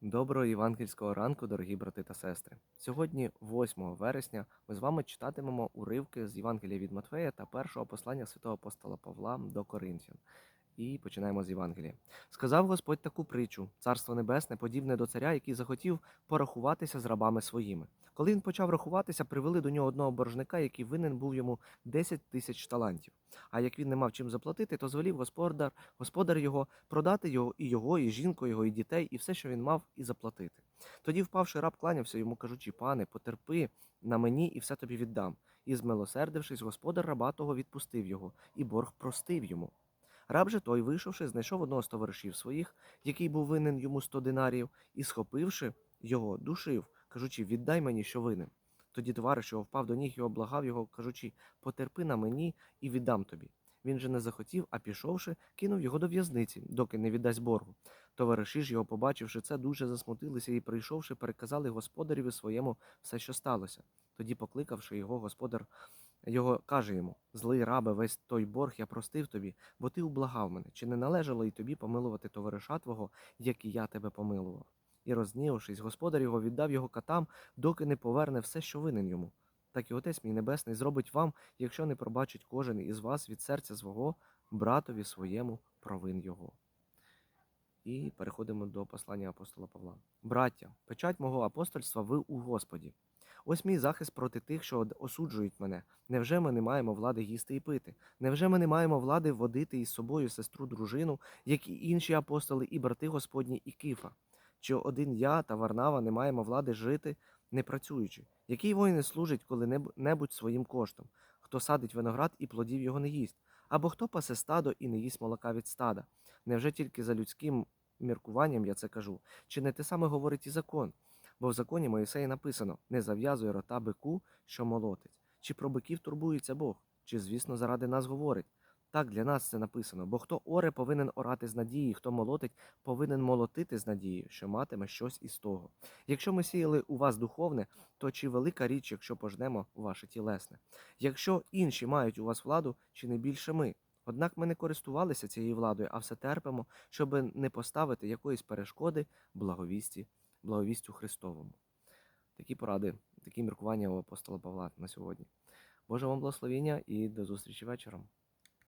Доброго євангельського ранку, дорогі брати та сестри. Сьогодні, 8 вересня, ми з вами читатимемо уривки з Євангелія від Матфея та першого послання святого апостола Павла до Коринфян. І починаємо з Євангелія. Сказав Господь таку притчу: Царство Небесне, подібне до царя, який захотів порахуватися з рабами своїми. Коли він почав рахуватися, привели до нього одного боржника, який винен був йому 10 тисяч талантів. А як він не мав чим заплатити, то звелів господар, господар його продати його і його, і жінку його, і дітей, і все, що він мав, і заплатити. Тоді, впавши раб, кланявся йому, кажучи, пане, потерпи на мені, і все тобі віддам. І, змилосердившись, господар раба того відпустив його, і борг простив йому. Раб же той, вийшовши, знайшов одного з товаришів своїх, який був винен йому сто динарів, і, схопивши його, душив, кажучи, віддай мені, що винен. Тоді товариш його впав до ніг і облагав його, кажучи, потерпи на мені і віддам тобі. Він же не захотів, а пішовши, кинув його до в'язниці, доки не віддасть боргу. Товариші ж його, побачивши це, дуже засмутилися і, прийшовши, переказали господареві своєму все, що сталося. Тоді, покликавши його, господар його каже йому: Злий рабе, весь той борг я простив тобі, бо ти ублагав мене. Чи не належало й тобі помилувати товариша твого, як і я тебе помилував? І, рознівшись, господар його віддав його катам, доки не поверне все, що винен йому. Так і Отець мій Небесний зробить вам, якщо не пробачить кожен із вас від серця свого, братові своєму провин його. І переходимо до послання апостола Павла. Браття, печать мого апостольства ви у Господі. Ось мій захист проти тих, що осуджують мене. Невже ми не маємо влади їсти і пити? Невже ми не маємо влади водити із собою сестру дружину, як і інші апостоли, і брати Господні, і Кифа? Чи один я та Варнава не маємо влади жити, не працюючи? Який воїн служить коли-небудь своїм коштом? Хто садить виноград і плодів його не їсть? Або хто пасе стадо і не їсть молока від стада? Невже тільки за людським міркуванням я це кажу? Чи не те саме говорить і закон? Бо в законі Моїсея написано: не зав'язуй рота бику, що молотить. Чи про биків турбується Бог? Чи, звісно, заради нас говорить? Так, для нас це написано, бо хто оре повинен орати з надією, хто молотить, повинен молотити з надією, що матиме щось із того. Якщо ми сіяли у вас духовне, то чи велика річ, якщо пожнемо ваше тілесне? Якщо інші мають у вас владу, чи не більше ми? Однак ми не користувалися цією владою, а все терпимо, щоб не поставити якоїсь перешкоди благовісті, благовістю Христовому. Такі поради, такі міркування у апостола Павла на сьогодні. Боже вам благословіння і до зустрічі вечором.